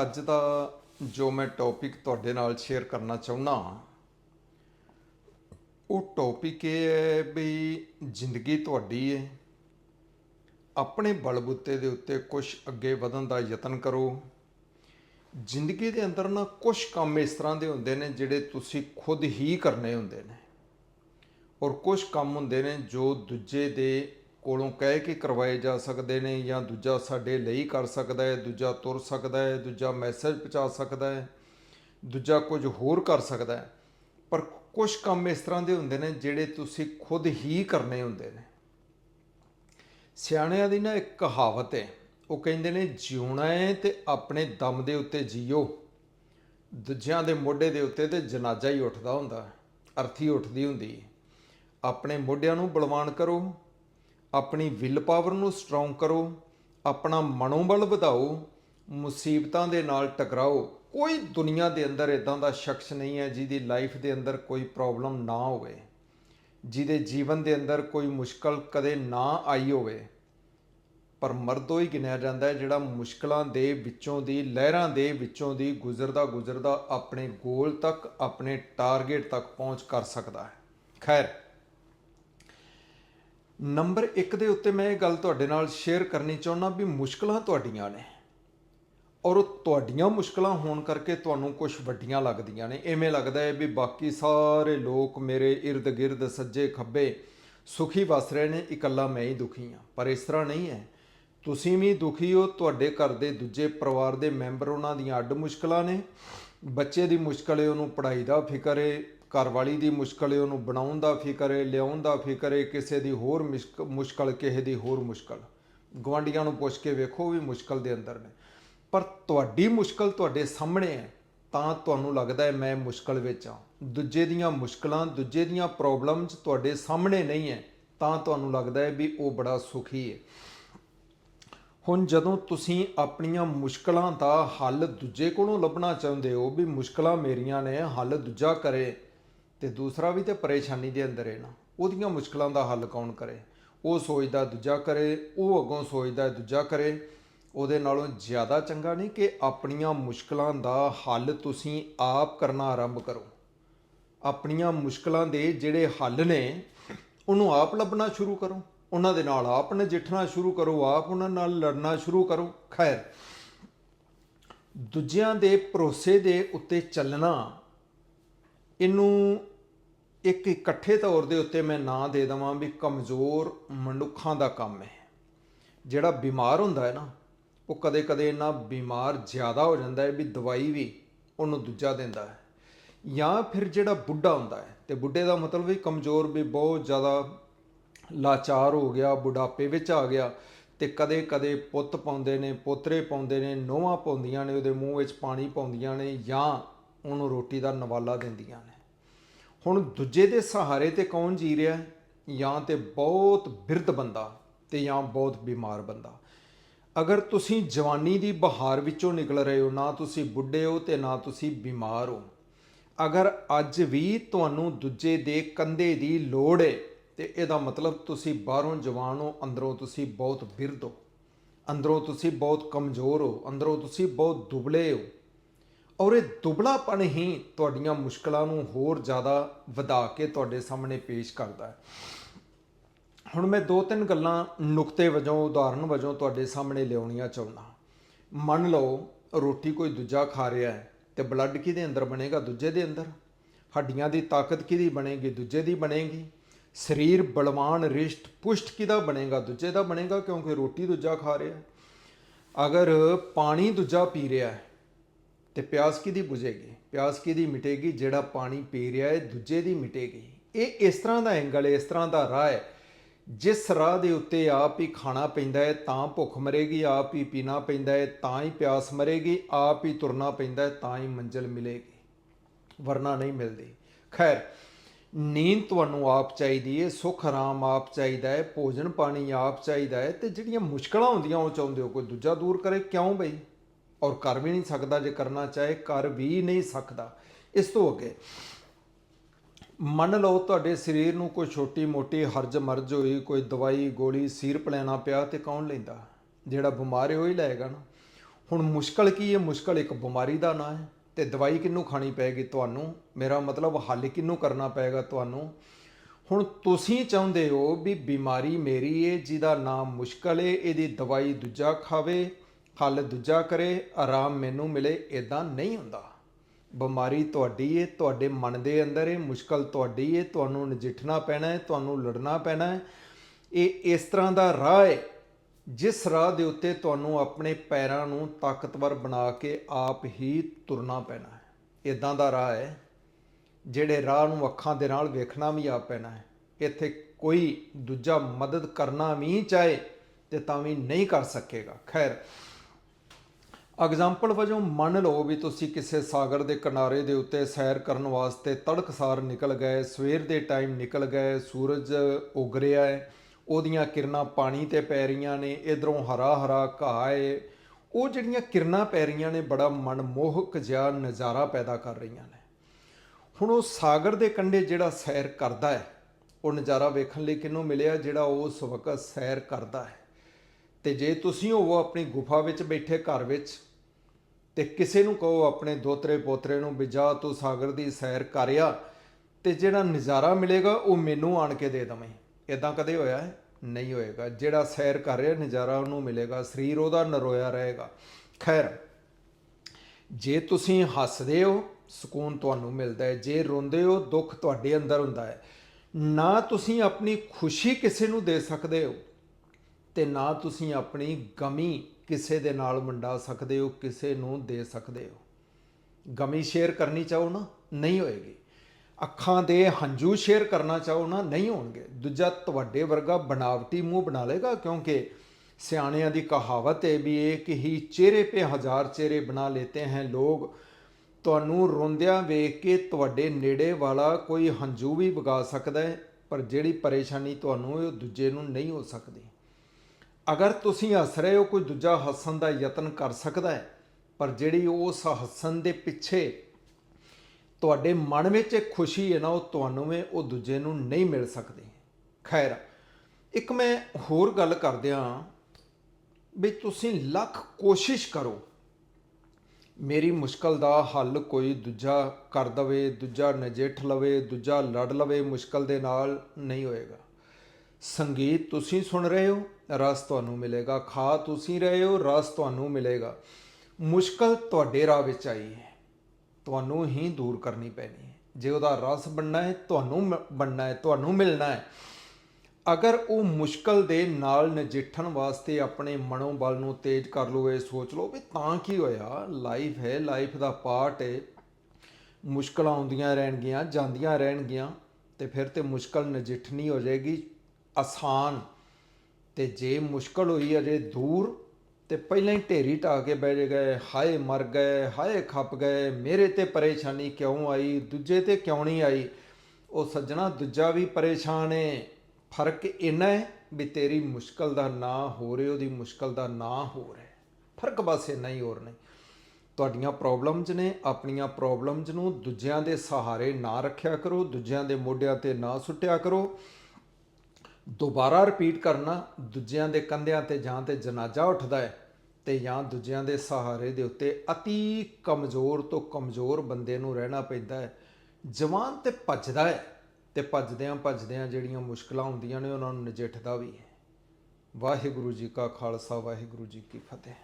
ਅੱਜ ਦਾ ਜੋ ਮੈਂ ਟੌਪਿਕ ਤੁਹਾਡੇ ਨਾਲ ਸ਼ੇਅਰ ਕਰਨਾ ਚਾਹੁੰਦਾ ਉਹ ਟੌਪਿਕ ਇਹ ਹੈ ਵੀ ਜ਼ਿੰਦਗੀ ਤੁਹਾਡੀ ਹੈ। ਆਪਣੇ ਬਲਬੁੱਤੇ ਦੇ ਉੱਤੇ ਕੁਝ ਅੱਗੇ ਵਧਣ ਦਾ ਯਤਨ ਕਰੋ। ਜ਼ਿੰਦਗੀ ਦੇ ਅੰਦਰ ਨਾ ਕੁਝ ਕੰਮ ਇਸ ਤਰ੍ਹਾਂ ਦੇ ਹੁੰਦੇ ਨੇ ਜਿਹੜੇ ਤੁਸੀਂ ਖੁਦ ਹੀ ਕਰਨੇ ਹੁੰਦੇ ਨੇ। ਔਰ ਕੁਝ ਕੰਮ ਹੁੰਦੇ ਨੇ ਜੋ ਦੂਜੇ ਦੇ ਕੋਲੋਂ ਕਹਿ ਕੇ ਕਰਵਾਏ ਜਾ ਸਕਦੇ ਨੇ ਜਾਂ ਦੂਜਾ ਸਾਡੇ ਲਈ ਕਰ ਸਕਦਾ ਹੈ, ਦੂਜਾ ਤੁਰ ਸਕਦਾ ਹੈ, ਦੂਜਾ ਮੈਸੇਜ ਪਹੁੰਚਾ ਸਕਦਾ ਹੈ, ਦੂਜਾ ਕੁਝ ਹੋਰ ਕਰ ਸਕਦਾ ਹੈ। ਪਰ ਕੁਝ ਕੰਮ ਇਸ ਤਰ੍ਹਾਂ ਦੇ ਹੁੰਦੇ ਨੇ ਜਿਹੜੇ ਤੁਸੀਂ ਖੁਦ ਹੀ ਕਰਨੇ ਹੁੰਦੇ ਨੇ। ਸਿਆਣਿਆਂ ਦੀ ਨਾ ਇੱਕ ਕਹਾਵਤ ਹੈ, ਉਹ ਕਹਿੰਦੇ ਨੇ, ਜਿਉਣਾ ਹੈ ਤੇ ਆਪਣੇ ਦਮ ਦੇ ਉੱਤੇ ਜੀਓ। ਦੂਜਿਆਂ ਦੇ ਮੋਢੇ ਦੇ ਉੱਤੇ ਤੇ ਜਨਾਜ਼ਾ ਹੀ ਉੱਠਦਾ ਹੁੰਦਾ ਅਰਥੀ ਉੱਠਦੀ ਹੁੰਦੀ ਆਪਣੇ ਮੋਢਿਆਂ ਨੂੰ ਬਲਵਾਨ ਕਰੋ ਆਪਣੀ ਵਿਲ ਪਾਵਰ ਨੂੰ ਸਟਰੋਂਗ ਕਰੋ, ਆਪਣਾ ਮਨੋਬਲ ਵਧਾਓ, ਮੁਸੀਬਤਾਂ ਦੇ ਨਾਲ ਟਕਰਾਓ। ਕੋਈ ਦੁਨੀਆ ਦੇ ਅੰਦਰ ਇਦਾਂ ਦਾ ਸ਼ਖਸ ਨਹੀਂ ਹੈ ਜਿਹਦੀ ਲਾਈਫ ਦੇ ਅੰਦਰ ਕੋਈ ਪ੍ਰੋਬਲਮ ਨਾ ਹੋਵੇ, ਜਿਹਦੇ ਜੀਵਨ ਦੇ ਅੰਦਰ ਕੋਈ ਮੁਸ਼ਕਲ ਕਦੇ ਨਾ ਆਈ ਹੋਵੇ। ਪਰ ਮਰਦੋ ਹੀ ਗਿਣਿਆ ਜਾਂਦਾ ਹੈ ਜਿਹੜਾ ਮੁਸ਼ਕਲਾਂ ਦੇ ਵਿੱਚੋਂ ਦੀ, ਲਹਿਰਾਂ ਦੇ ਵਿੱਚੋਂ ਦੀ ਗੁਜ਼ਰਦਾ ਗੁਜ਼ਰਦਾ ਆਪਣੇ ਗੋਲ ਤੱਕ, ਆਪਣੇ ਟਾਰਗੇਟ ਤੱਕ ਪਹੁੰਚ ਕਰ ਸਕਦਾ ਹੈ। ਖੈਰ ਨੰਬਰ 1 ਦੇ ਉੱਤੇ ਮੈਂ ਇਹ ਗੱਲ ਤੁਹਾਡੇ ਨਾਲ ਸ਼ੇਅਰ ਕਰਨੀ ਚਾਹੁੰਦਾ ਵੀ ਮੁਸ਼ਕਲਾਂ ਤੁਹਾਡੀਆਂ ਨੇ। ਔਰ ਉਹ ਤੁਹਾਡੀਆਂ ਮੁਸ਼ਕਲਾਂ ਹੋਣ ਕਰਕੇ ਤੁਹਾਨੂੰ ਕੁਝ ਵੱਡੀਆਂ ਲੱਗਦੀਆਂ ਨੇ। ਐਵੇਂ ਲੱਗਦਾ ਹੈ ਵੀ ਬਾਕੀ ਸਾਰੇ ਲੋਕ ਮੇਰੇ ird-gird ਸੱਜੇ ਖੱਬੇ ਸੁਖੀ ਵਸ ਰਹੇ ਨੇ, ਇਕੱਲਾ ਮੈਂ ਹੀ ਦੁਖੀ ਹਾਂ। ਪਰ ਇਸ ਤਰ੍ਹਾਂ ਨਹੀਂ ਹੈ। ਤੁਸੀਂ ਵੀ ਦੁਖੀ ਹੋ, ਤੁਹਾਡੇ ਘਰ ਦੇ ਦੂਜੇ ਪਰਿਵਾਰ ਦੇ ਮੈਂਬਰ ਉਹਨਾਂ ਦੀਆਂ ਅੱਡ ਮੁਸ਼ਕਲਾਂ ਨੇ। ਬੱਚੇ ਦੀ ਮੁਸ਼ਕਲ ਹੈ, ਉਹਨੂੰ ਪੜ੍ਹਾਈ ਦਾ ਫਿਕਰ ਹੈ ਘਰਵਾਲੀ ਦੀ ਮੁਸ਼ਕਲ ਹੈ ਉਹਨੂੰ ਬਣਾਉਣ ਦਾ ਫਿਕਰ ਹੈ ਲਿਆਉਣ ਦਾ ਫਿਕਰ ਹੈ ਕਿਸੇ ਦੀ ਹੋਰ ਮਿਸ਼ਕ- ਮੁਸ਼ਕਲ, ਕਿਸੇ ਦੀ ਹੋਰ ਮੁਸ਼ਕਲ। ਗਵਾਂਡੀਆਂ ਨੂੰ ਪੁੱਛ ਕੇ ਵੇਖੋ ਵੀ ਮੁਸ਼ਕਲ ਦੇ ਅੰਦਰ ਨੇ। ਪਰ ਤੁਹਾਡੀ ਮੁਸ਼ਕਲ ਤੁਹਾਡੇ ਸਾਹਮਣੇ ਹੈ ਤਾਂ ਤੁਹਾਨੂੰ ਲੱਗਦਾ ਹੈ ਮੈਂ ਮੁਸ਼ਕਲ ਵਿੱਚ ਹਾਂ ਦੂਜੇ ਦੀਆਂ ਮੁਸ਼ਕਲਾਂ, ਦੂਜੇ ਦੀਆਂ ਪ੍ਰੋਬਲਮਸ ਤੁਹਾਡੇ ਸਾਹਮਣੇ ਨਹੀਂ ਹੈ ਤਾਂ ਤੁਹਾਨੂੰ ਲੱਗਦਾ ਹੈ ਵੀ ਉਹ ਬੜਾ ਸੁਖੀ ਹੈ ਹੁਣ ਜਦੋਂ ਤੁਸੀਂ ਆਪਣੀਆਂ ਮੁਸ਼ਕਲਾਂ ਦਾ ਹੱਲ ਦੂਜੇ ਕੋਲੋਂ ਲੱਭਣਾ ਚਾਹੁੰਦੇ ਹੋ ਵੀ ਮੁਸ਼ਕਲਾਂ ਮੇਰੀਆਂ ਨੇ, ਹੱਲ ਦੂਜਾ ਕਰੇ ਤੇ ਦੂਸਰਾ ਵੀ ਤੇ ਪਰੇਸ਼ਾਨੀ ਦੇ ਅੰਦਰ ਹੈ ਨਾ, ਉਹਦੀਆਂ ਮੁਸ਼ਕਲਾਂ ਦਾ ਹੱਲ ਕੌਣ ਕਰੇ? ਉਹ ਸੋਚਦਾ ਦੂਜਾ ਕਰੇ, ਉਹ ਅੱਗੋਂ ਸੋਚਦਾ ਦੂਜਾ ਕਰੇ। ਉਹਦੇ ਨਾਲੋਂ ਜ਼ਿਆਦਾ ਚੰਗਾ ਨਹੀਂ ਕਿ ਆਪਣੀਆਂ ਮੁਸ਼ਕਲਾਂ ਦਾ ਹੱਲ ਤੁਸੀਂ ਆਪ ਕਰਨਾ ਆਰੰਭ ਕਰੋ। ਆਪਣੀਆਂ ਮੁਸ਼ਕਲਾਂ ਦੇ ਜਿਹੜੇ ਹੱਲ ਨੇ, ਉਹਨੂੰ ਆਪ ਲੱਭਣਾ ਸ਼ੁਰੂ ਕਰੋ। ਉਹਨਾਂ ਦੇ ਨਾਲ ਆਪ ਨਜਿੱਠਣਾ ਸ਼ੁਰੂ ਕਰੋ, ਆਪ ਉਹਨਾਂ ਨਾਲ ਲੜਨਾ ਸ਼ੁਰੂ ਕਰੋ। ਖੈਰ, ਦੂਜਿਆਂ ਦੇ ਭਰੋਸੇ ਦੇ ਉੱਤੇ ਚੱਲਣਾ ਇਹਨੂੰ ਇੱਕ ਇਕੱਠੇ ਤੌਰ ਦੇ ਉੱਤੇ ਮੈਂ ਨਾਂ ਦੇ ਦਵਾਂ ਵੀ ਕਮਜ਼ੋਰ ਮਨੁੱਖਾਂ ਦਾ ਕੰਮ ਹੈ। ਜਿਹੜਾ ਬਿਮਾਰ ਹੁੰਦਾ ਹੈ ਨਾ, ਉਹ ਕਦੇ-ਕਦੇ ਇੰਨਾ ਬਿਮਾਰ ਜ਼ਿਆਦਾ ਹੋ ਜਾਂਦਾ ਹੈ ਵੀ ਦਵਾਈ ਵੀ ਉਹਨੂੰ ਦੂਜਾ ਦਿੰਦਾ ਹੈ। ਜਾਂ ਫਿਰ ਜਿਹੜਾ ਬੁੱਢਾ ਹੁੰਦਾ ਹੈ, ਤੇ ਬੁੱਢੇ ਦਾ ਮਤਲਬ ਵੀ ਕਮਜ਼ੋਰ ਵੀ ਬਹੁਤ ਜ਼ਿਆਦਾ ਲਾਚਾਰ ਹੋ ਗਿਆ, ਬੁਢਾਪੇ ਵਿੱਚ ਆ ਗਿਆ, ਤੇ ਕਦੇ-ਕਦੇ ਪੁੱਤ ਪਾਉਂਦੇ ਨੇ, ਪੋਤਰੇ ਪਾਉਂਦੇ ਨੇ, ਨੋਹਾਂ ਪਾਉਂਦੀਆਂ ਨੇ, ਉਹਦੇ ਮੂੰਹ ਵਿੱਚ ਪਾਣੀ ਪਾਉਂਦੀਆਂ ਨੇ ਜਾਂ ਉਹਨੂੰ ਰੋਟੀ ਦਾ ਨਵਾਲਾ ਦਿੰਦੀਆਂ ਨੇ। ਹੁਣ ਦੂਜੇ ਦੇ ਸਹਾਰੇ ਤੇ ਕੌਣ ਜੀ ਰਿਹਾ ਜਾਂ ਤੇ ਬਹੁਤ ਬਿਰਧ ਬੰਦਾ ਤੇ ਜਾਂ ਬਹੁਤ ਬਿਮਾਰ ਬੰਦਾ। ਅਗਰ ਤੁਸੀਂ ਜਵਾਨੀ ਦੀ ਬਹਾਰ ਵਿੱਚੋਂ ਨਿਕਲ ਰਹੇ ਹੋ, ਨਾ ਤੁਸੀਂ ਬੁੱਢੇ ਹੋ ਤੇ ਨਾ ਤੁਸੀਂ ਬਿਮਾਰ ਹੋ। ਅਗਰ ਅੱਜ ਵੀ ਤੁਹਾਨੂੰ ਦੂਜੇ ਦੇ ਕੰਧੇ ਦੀ ਲੋੜ ਹੈ ਤੇ ਇਹਦਾ ਮਤਲਬ ਤੁਸੀਂ ਬਾਹਰੋਂ ਜਵਾਨ ਹੋ, ਅੰਦਰੋਂ ਤੁਸੀਂ ਬਹੁਤ ਬਿਰਧ ਹੋ। ਅੰਦਰੋਂ ਤੁਸੀਂ ਬਹੁਤ ਕਮਜ਼ੋਰ ਹੋ, ਅੰਦਰੋਂ ਤੁਸੀਂ ਬਹੁਤ ਦੁਬਲੇ ਹੋ। ਔਰ ਇਹ ਦੁਬਲਾਪਣ ਹੀ ਤੁਹਾਡੀਆਂ ਮੁਸ਼ਕਲਾਂ ਨੂੰ ਹੋਰ ਜ਼ਿਆਦਾ ਵਧਾ ਕੇ ਤੁਹਾਡੇ ਸਾਹਮਣੇ ਪੇਸ਼ ਕਰਦਾ ਹੈ। ਹੁਣ ਮੈਂ ਦੋ ਤਿੰਨ ਗੱਲਾਂ ਨੁਕਤੇ ਵਜੋਂ, ਉਦਾਹਰਨ ਵਜੋਂ ਤੁਹਾਡੇ ਸਾਹਮਣੇ ਲਿਆਉਣੀਆਂ ਚਾਹੁੰਦਾ ਮੰਨ ਲਓ, ਰੋਟੀ ਕੋਈ ਦੂਜਾ ਖਾ ਰਿਹਾ ਹੈ ਤੇ ਬਲੱਡ ਕਿਹਦੇ ਅੰਦਰ ਬਣੇਗਾ? ਦੂਜੇ ਦੇ ਅੰਦਰ। ਹੱਡੀਆਂ ਦੀ ਤਾਕਤ ਕਿਹਦੀ ਬਣੇਗੀ? ਦੂਜੇ ਦੀ ਬਣੇਗੀ। ਸਰੀਰ ਬਲਵਾਨ, ਰਿਸ਼ਟ, ਪੁਸ਼ਟ ਕਿਹਦਾ ਬਣੇਗਾ? ਦੂਜੇ ਦਾ ਬਣੇਗਾ ਕਿਉਂਕਿ ਰੋਟੀ ਦੂਜਾ ਖਾ ਰਿਹਾ ਅਗਰ ਪਾਣੀ ਦੂਜਾ ਪੀ ਰਿਹਾ ਹੈ ਤੇ ਪਿਆਸ ਕਿਹਦੀ ਬੁਝੇਗੀ? ਪਿਆਸ ਕਿਹਦੀ ਮਿਟੇਗੀ? ਜਿਹੜਾ ਪਾਣੀ ਪੀ ਰਿਹਾ ਹੈ, ਦੂਜੇ ਦੀ ਮਿਟੇਗੀ। ਇਹ ਇਸ ਤਰ੍ਹਾਂ ਦਾ ਐਂਗਲ ਹੈ, ਇਸ ਤਰ੍ਹਾਂ ਦਾ ਰਾਹ ਹੈ। ਜਿਸ ਰਾਹ ਦੇ ਉੱਤੇ ਆਪ ਹੀ ਖਾਣਾ ਪੈਂਦਾ ਹੈ, ਤਾਂ ਭੁੱਖ ਮਰੇਗੀ, ਆਪ ਹੀ ਪੀਣਾ ਪੈਂਦਾ ਹੈ, ਤਾਂ ਹੀ ਪਿਆਸ ਮਰੇਗੀ, ਆਪ ਹੀ ਤੁਰਨਾ ਪੈਂਦਾ ਹੈ, ਤਾਂ ਹੀ ਮੰਜ਼ਿਲ ਮਿਲੇਗੀ। ਵਰਨਾ ਨਹੀਂ ਮਿਲਦੀ। ਖੈਰ, ਨੀਂਦ ਤੁਹਾਨੂੰ ਆਪ ਚਾਹੀਦੀ ਹੈ, ਸੁਖ ਆਰਾਮ ਆਪ ਚਾਹੀਦਾ ਹੈ, ਭੋਜਨ ਪਾਣੀ ਆਪ ਚਾਹੀਦਾ ਹੈ ਤੇ ਜਿਹੜੀਆਂ ਮੁਸ਼ਕਲਾਂ ਹੁੰਦੀਆਂ ਉਹ ਚਾਹੁੰਦੇ ਹੋ, ਕੋਈ ਦੂਜਾ ਦੂਰ ਕਰੇ, ਕਿਉਂ ਬਈ? ਔਰ ਕਰ ਵੀ ਨਹੀਂ ਸਕਦਾ, ਜੇ ਕਰਨਾ ਚਾਹੇ, ਕਰ ਵੀ ਨਹੀਂ ਸਕਦਾ। ਇਸ ਤੋਂ ਅੱਗੇ, ਮੰਨ ਲਓ ਤੁਹਾਡੇ ਸਰੀਰ ਨੂੰ ਕੋਈ ਛੋਟੀ ਮੋਟੀ ਹਰਜ ਮਰਜ ਹੋਈ, ਕੋਈ ਦਵਾਈ ਗੋਲੀ, ਸੀਰਪ ਲੈਣਾ ਪਿਆ ਤੇ ਕੌਣ ਲੈਂਦਾ? ਜਿਹੜਾ ਬਿਮਾਰ ਹੈ ਉਹ ਹੀ ਲਏਗਾ ਨਾ। ਹੁਣ ਮੁਸ਼ਕਲ ਕੀ ਹੈ? ਮੁਸ਼ਕਲ ਇੱਕ ਬਿਮਾਰੀ ਦਾ ਨਾਂ ਹੈ ਤੇ ਦਵਾਈ ਕਿਹਨੂੰ ਖਾਣੀ ਪਏਗੀ ਤੁਹਾਨੂੰ? ਮੇਰਾ ਮਤਲਬ ਹੱਲ ਕਿਹਨੂੰ ਕਰਨਾ ਪਏਗਾ ਤੁਹਾਨੂੰ? ਹੁਣ ਤੁਸੀਂ ਚਾਹੁੰਦੇ ਹੋ ਵੀ ਬਿਮਾਰੀ ਮੇਰੀ ਹੈ ਜਿਹਦਾ ਨਾਮ ਮੁਸ਼ਕਲ ਏ, ਇਹਦੀ ਦਵਾਈ ਦੂਜਾ ਖਾਵੇ ਹੱਲ ਦੂਜਾ ਕਰੇ, ਆਰਾਮ ਮੈਨੂੰ ਮਿਲੇ ਇਦਾਂ ਨਹੀਂ ਹੁੰਦਾ। ਬਿਮਾਰੀ ਤੁਹਾਡੀ ਏ, ਤੁਹਾਡੇ ਮਨ ਦੇ ਅੰਦਰ ਏ, ਮੁਸ਼ਕਲ ਤੁਹਾਡੀ ਏ, ਤੁਹਾਨੂੰ ਨਜਿੱਠਣਾ ਪੈਣਾ ਹੈ ਤੁਹਾਨੂੰ ਲੜਨਾ ਪੈਣਾ ਹੈ ਇਹ ਇਸ ਤਰ੍ਹਾਂ ਦਾ ਰਾਹ ਹੈ ਜਿਸ ਰਾਹ ਦੇ ਉੱਤੇ ਤੁਹਾਨੂੰ ਆਪਣੇ ਪੈਰਾਂ ਨੂੰ ਤਾਕਤਵਰ ਬਣਾ ਕੇ ਆਪ ਹੀ ਤੁਰਨਾ ਪੈਣਾ ਹੈ ਇਦਾਂ ਦਾ ਰਾਹ ਹੈ ਜਿਹੜੇ ਰਾਹ ਨੂੰ ਅੱਖਾਂ ਦੇ ਨਾਲ ਵੇਖਣਾ ਵੀ ਆ ਪੈਣਾ ਹੈ ਇੱਥੇ ਕੋਈ ਦੂਜਾ ਮਦਦ ਕਰਨਾ ਵੀ ਚਾਹੇ ਤੇ ਤਾਂ ਵੀ ਨਹੀਂ ਕਰ ਸਕੇਗਾ। ਖੈਰ ਐਗਜ਼ਾਮਪਲ ਵਜੋਂ ਮੰਨ ਲਓ ਵੀ ਤੁਸੀਂ ਕਿਸੇ ਸਾਗਰ ਦੇ ਕਿਨਾਰੇ ਦੇ ਉੱਤੇ ਸੈਰ ਕਰਨ ਵਾਸਤੇ ਤੜਕਸਾਰ ਨਿਕਲ ਗਏ, ਸਵੇਰ ਦੇ ਟਾਈਮ ਨਿਕਲ ਗਏ, ਸੂਰਜ ਉਗ ਰਿਹਾ ਹੈ, ਉਹਦੀਆਂ ਕਿਰਨਾਂ ਪਾਣੀ ਤੇ ਪੈ ਰਹੀਆਂ ਨੇ, ਇਧਰੋਂ ਹਰਾ ਹਰਾ ਘਾਹ ਹੈ, ਉਹ ਜਿਹੜੀਆਂ ਕਿਰਨਾਂ ਪੈ ਰਹੀਆਂ ਨੇ ਬੜਾ ਮਨਮੋਹਕ ਜਿਹਾ ਨਜ਼ਾਰਾ ਪੈਦਾ ਕਰ ਰਹੀਆਂ ਨੇ। ਹੁਣ ਉਹ ਸਾਗਰ ਦੇ ਕੰਢੇ ਜਿਹੜਾ ਸੈਰ ਕਰਦਾ ਹੈ, ਉਹ ਨਜ਼ਾਰਾ ਵੇਖਣ ਲਈ ਕਿਹਨੂੰ ਮਿਲਿਆ, ਜਿਹੜਾ ਉਸ ਵਕਤ ਸੈਰ ਕਰਦਾ ਹੈ? ਤੇ ਜੇ ਤੁਸੀਂ ਹੋਵੋ ਆਪਣੀ ਗੁਫਾ ਵਿੱਚ ਬੈਠੇ ਘਰ ਵਿੱਚ ਤੇ ਕਿਸੇ ਨੂੰ ਕਹੋ ਆਪਣੇ ਦੋਤਰੇ ਪੋਤਰੇ ਨੂੰ ਵੀ ਜਾ ਤੂੰ ਸਾਗਰ ਦੀ ਸੈਰ ਕਰਿਆ ਤੇ ਜਿਹੜਾ ਨਜ਼ਾਰਾ ਮਿਲੇਗਾ ਉਹ ਮੈਨੂੰ ਆਣ ਕੇ ਦੇ ਦਵੇਂ। ਇਦਾਂ ਕਦੇ ਹੋਇਆ ਹੈ? ਨਹੀਂ ਹੋਏਗਾ। ਜਿਹੜਾ ਸੈਰ ਕਰ ਰਿਹਾ, ਨਜ਼ਾਰਾ ਉਹਨੂੰ ਮਿਲੇਗਾ, ਸਰੀਰ ਉਹਦਾ ਨਰੋਇਆ ਰਹੇਗਾ। ਖੈਰ, ਜੇ ਤੁਸੀਂ ਹੱਸਦੇ ਹੋ, ਸਕੂਨ ਤੁਹਾਨੂੰ ਮਿਲਦਾ ਹੈ। ਜੇ ਰੋਂਦੇ ਹੋ, ਦੁੱਖ ਤੁਹਾਡੇ ਅੰਦਰ ਹੁੰਦਾ ਹੈ। ਨਾ ਤੁਸੀਂ ਆਪਣੀ ਖੁਸ਼ੀ ਕਿਸੇ ਨੂੰ ਦੇ ਸਕਦੇ ਹੋ। ਤੇ ਨਾ ਤੁਸੀਂ ਆਪਣੀ ਗਮੀ ਕਿਸੇ ਦੇ ਨਾਲ ਵੰਡਾ ਸਕਦੇ ਹੋ, ਕਿਸੇ ਨੂੰ ਦੇ ਸਕਦੇ ਹੋ। ਗਮੀ ਸ਼ੇਅਰ ਕਰਨੀ ਚਾਹੋ ਨਾ, ਨਹੀਂ ਹੋਏਗੀ। ਅੱਖਾਂ ਦੇ ਹੰਝੂ ਸ਼ੇਅਰ ਕਰਨਾ ਚਾਹੋ ਨਾ, ਨਹੀਂ ਹੋਣਗੇ। ਦੂਜਾ, ਤੁਹਾਡੇ ਵਰਗਾ ਬਣਾਵਟੀ ਮੂੰਹ ਬਣਾ ਲੇਗਾ ਕਿਉਂਕਿ ਸਿਆਣਿਆਂ ਦੀ ਕਹਾਵਤ ਹੈ ਵੀ ਇੱਕ ਹੀ ਚਿਹਰੇ पे ਹਜ਼ਾਰ ਚਿਹਰੇ ਬਣਾ ਲੈਤੇ हैं ਲੋਕ ਤੁਹਾਨੂੰ ਰੋਂਦਿਆਂ ਵੇਖ ਕੇ ਤੁਹਾਡੇ ਨੇੜੇ ਵਾਲਾ ਕੋਈ ਹੰਝੂ ਵੀ ਵਗਾ ਸਕਦਾ ਹੈ, ਪਰ ਜਿਹੜੀ ਪਰੇਸ਼ਾਨੀ ਤੁਹਾਨੂੰ, ਉਹ ਦੂਜੇ ਨੂੰ ਨਹੀਂ ਹੋ ਸਕਦੀ। ਅਗਰ ਤੁਸੀਂ ਹੱਸ ਰਹੇ ਹੋ, ਕੋਈ ਦੂਜਾ ਹੱਸਣ ਦਾ ਯਤਨ ਕਰ ਸਕਦਾ ਹੈ, ਪਰ ਜਿਹੜੀ ਉਸ ਹੱਸਣ ਦੇ ਪਿੱਛੇ ਤੁਹਾਡੇ ਮਨ ਵਿੱਚ ਇੱਕ ਖੁਸ਼ੀ ਹੈ ਨਾ, ਉਹ ਤੁਹਾਨੂੰ ਵੀ ਉਹ ਦੂਜੇ ਨੂੰ ਨਹੀਂ ਮਿਲ ਸਕਦੀ। ਖੈਰ, ਇੱਕ ਮੈਂ ਹੋਰ ਗੱਲ ਕਰਦਿਆਂ ਵੀ ਤੁਸੀਂ ਲੱਖ ਕੋਸ਼ਿਸ਼ ਕਰੋ। ਮੇਰੀ ਮੁਸ਼ਕਲ ਦਾ ਹੱਲ ਕੋਈ ਦੂਜਾ ਕਰ ਦਵੇ, ਦੂਜਾ ਨਜਿੱਠ ਲਵੇ, ਦੂਜਾ ਲੜ ਲਵੇ, ਮੁਸ਼ਕਲ ਦੇ ਨਾਲ ਨਹੀਂ ਹੋਏਗਾ। ਸੰਗੀਤ ਤੁਸੀਂ ਸੁਣ ਰਹੇ ਹੋ, ਰਸ ਤੁਹਾਨੂੰ ਮਿਲੇਗਾ ਖਾ ਤੁਸੀਂ ਰਹੇ ਹੋ, ਰਸ ਤੁਹਾਨੂੰ ਮਿਲੇਗਾ। ਮੁਸ਼ਕਲ ਤੁਹਾਡੇ ਰਾਹ ਵਿੱਚ ਆਈ ਹੈ। ਤੁਹਾਨੂੰ ਹੀ ਦੂਰ ਕਰਨੀ ਪੈਣੀ ਹੈ। ਜੇ ਉਹਦਾ ਰਸ ਬਣਨਾ ਹੈ, ਤੁਹਾਨੂੰ ਮ- ਬਣਨਾ ਹੈ, ਤੁਹਾਨੂੰ ਮਿਲਣਾ ਹੈ। ਅਗਰ ਉਹ ਮੁਸ਼ਕਲ ਦੇ ਨਾਲ ਨਜਿੱਠਣ ਵਾਸਤੇ ਆਪਣੇ ਮਨੋਬਲ ਨੂੰ ਤੇਜ਼ ਕਰ ਲਓ ਇਹ ਸੋਚ ਲਓ ਵੀ ਤਾਂ ਕੀ ਹੋਇਆ? ਲਾਈਫ ਹੈ ਲਾਈਫ ਦਾ ਪਾਰਟ ਹੈ। ਮੁਸ਼ਕਲਾਂ ਆਉਂਦੀਆਂ ਰਹਿਣਗੀਆਂ, ਜਾਂਦੀਆਂ ਰਹਿਣਗੀਆਂ, ਤੇ ਫਿਰ ਤੇ ਮੁਸ਼ਕਲ ਨਜਿੱਠਣੀ ਹੋ ਜਾਏਗੀ। ਆਸਾਨ। ਤੇ ਜੇ ਮੁਸ਼ਕਲ ਹੋਈ ਅਜੇ ਦੂਰ, ਤੇ ਪਹਿਲਾਂ ਹੀ ਢੇਰੀ ਢਾ ਕੇ ਬਹਿ ਗਏ, ਹਾਏ ਮਰ ਗਏ, ਹਾਏ ਖੱਪ ਗਏ, ਮੇਰੇ ਤੇ ਪਰੇਸ਼ਾਨੀ ਕਿਉਂ ਆਈ, ਦੂਜੇ ਤੇ ਕਿਉਂ ਨਹੀਂ ਆਈ? ਉਹ ਸੱਜਣਾ, ਦੂਜਾ ਵੀ ਪਰੇਸ਼ਾਨ ਹੈ ਫ਼ਰਕ ਇੰਨਾ ਹੈ ਵੀ ਤੇਰੀ ਮੁਸ਼ਕਲ ਦਾ ਨਾ ਹੋ ਰਿਹਾ, ਉਹਦੀ ਮੁਸ਼ਕਲ ਦਾ ਨਾ ਹੋ ਰਿਹਾ। ਫ਼ਰਕ ਬਸ ਇੰਨਾ ਹੀ ਹੋਰ ਨਹੀਂ ਤੁਹਾਡੀਆਂ ਪ੍ਰੋਬਲਮਸ ਨੇ, ਆਪਣੀਆਂ ਪ੍ਰੋਬਲਮਸ ਨੂੰ ਦੂਜਿਆਂ ਦੇ ਸਹਾਰੇ ਨਾ ਰੱਖਿਆ ਕਰੋ, ਦੂਜਿਆਂ ਦੇ ਮੋਢਿਆਂ ਤੇ ਨਾ ਸੁੱਟਿਆ ਕਰੋ। ਦੁਬਾਰਾ ਰਿਪੀਟ ਕਰਨਾ ਦੂਜਿਆਂ ਦੇ ਕੰਧਿਆਂ ਤੇ ਜਾਂ ਤੇ ਜਨਾਜ਼ਾ ਉੱਠਦਾ ਹੈ ਤੇ ਜਾਂ ਦੂਜਿਆਂ ਦੇ ਸਹਾਰੇ ਦੇ ਉੱਤੇ ਅਤੀ ਕਮਜ਼ੋਰ ਤੋਂ ਕਮਜ਼ੋਰ ਬੰਦੇ ਨੂੰ ਰਹਿਣਾ ਪੈਂਦਾ ਹੈ। ਜਵਾਨ ਤੇ ਭੱਜਦਾ ਹੈ ਤੇ ਭੱਜਦਿਆਂ ਭੱਜਦਿਆਂ ਜਿਹੜੀਆਂ ਮੁਸ਼ਕਲਾਂ ਹੁੰਦੀਆਂ ਨੇ ਉਹਨਾਂ ਨੂੰ ਨਜਿੱਠਦਾ ਵੀ ਹੈ। ਵਾਹਿਗੁਰੂ ਜੀ ਕਾ ਖਾਲਸਾ, ਵਾਹਿਗੁਰੂ ਜੀ ਕੀ ਫਤਿਹ।